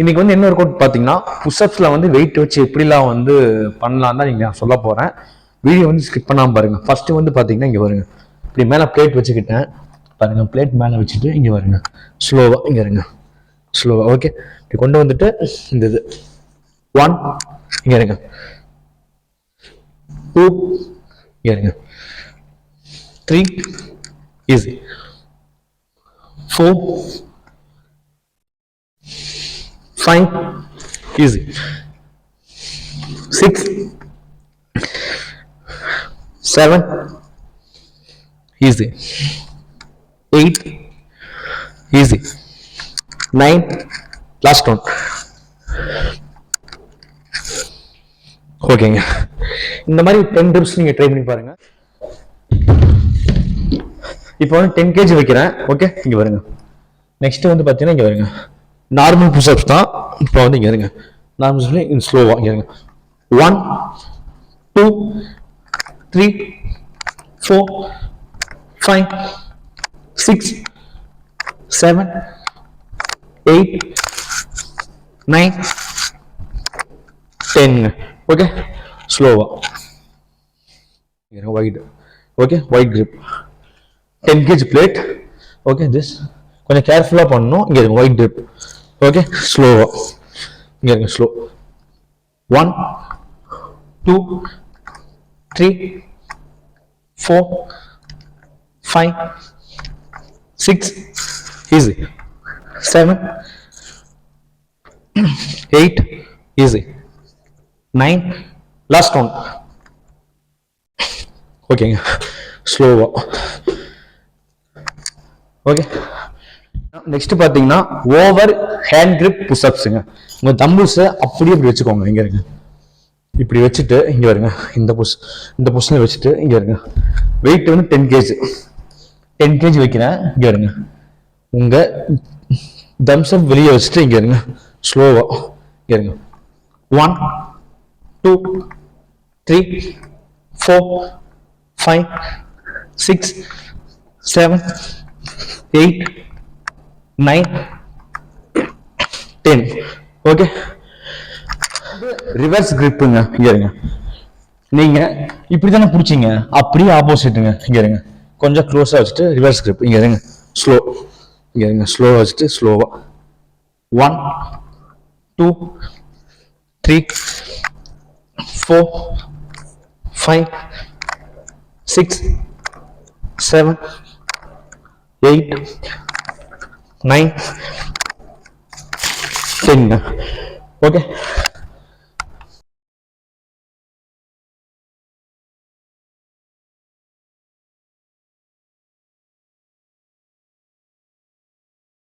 இன்னைக்கு வந்து என்ன ஒர்க் அவுட் பார்த்தீங்கன்னா புஷ்அப்ஸில் வந்து வெயிட் வச்சு எப்படிலாம் வந்து பண்ணலாம் தான் நீங்கள் நான் சொல்ல போகிறேன் வீடியோ வந்து ஸ்கிப் பண்ணாம பாருங்க. ஃபஸ்ட்டு வந்து பார்த்தீங்கன்னா இங்கே வருங்க. இப்படி மேலே பிளேட் வச்சுக்கிட்டேன். பாருங்கள் பிளேட் மேலே வச்சுட்டு இங்கே வருங்க. ஸ்லோவா இங்கே இருங்க. ஸ்லோவா ஓகே இப்படி கொண்டு வந்துட்டு இந்த இது. ஒன் இங்கே இருங்க. டூ இங்கே இருங்க. Three easy four five easy six seven easy eight easy nine last one ஓகேங்க இந்த மாதிரி டென் டிப்ஸ் நீங்க ட்ரை பண்ணி பாருங்க. இப்போ வந்து டென் கேஜி வைக்கிறேன். ஓகே இங்கே வருங்க நெக்ஸ்ட் வந்து பார்த்தீங்கன்னா இங்கே வருங்க நார்மல் புஷ்அப்ஸ் தான். இப்போ வந்து இங்கே இருங்க. நார்மல் சொல்லி இன் ஸ்லோவா இங்கே இருங்க. One two three four five six seven eight nine டென்ங்க okay ஸ்லோவா wait okay wait grip ten KG plate okay this கொஞ்சம் கேர்ஃபுல்லாக பண்ணணும். இங்கே இருங்க ஒயிட் க்ரிப் ஓகே ஸ்லோவா இங்கே இருங்க slow one two three four five six easy seven eight easy nine last one ஓகேங்க ஸ்லோவா ஓகே நெக்ஸ்ட் பார்த்தீங்கன்னா ஓவர் ஹேண்ட் கிரிப் புஷ்அப்ஸுங்க உங்கள் தம்புஸை அப்படியே இப்படி வச்சுக்கோங்க இங்கே இருங்க. இப்படி வச்சுட்டு இங்கே வருங்க. இந்த புஷ் இந்த பொசிஷன்ல வச்சுட்டு இங்கே இருங்க வெயிட் வந்து டென் கேஜி டென் கேஜி வைக்கிறேன் இங்கே இருங்க உங்கள் தம்ஸ் அப் வெளியே வச்சுட்டு இங்கே இருங்க ஸ்லோவாக இங்கே இருங்க one two three four five six seven eight nine ten okay reverse கிரிப்புங்க இங்க இருங்க. நீங்க இப்படி தானே பிடிச்சீங்க. அப்படியே ஆப்போசிட்டுங்க இங்க இருங்க. கொஞ்சம் க்ளோஸா வச்சுட்டு ரிவர்ஸ் கிரிப் இங்க இருங்க. ஸ்லோ இங்க இருங்க. ஸ்லோ வச்சுட்டு ஸ்லோவா one two three four five six seven eight nine ten okay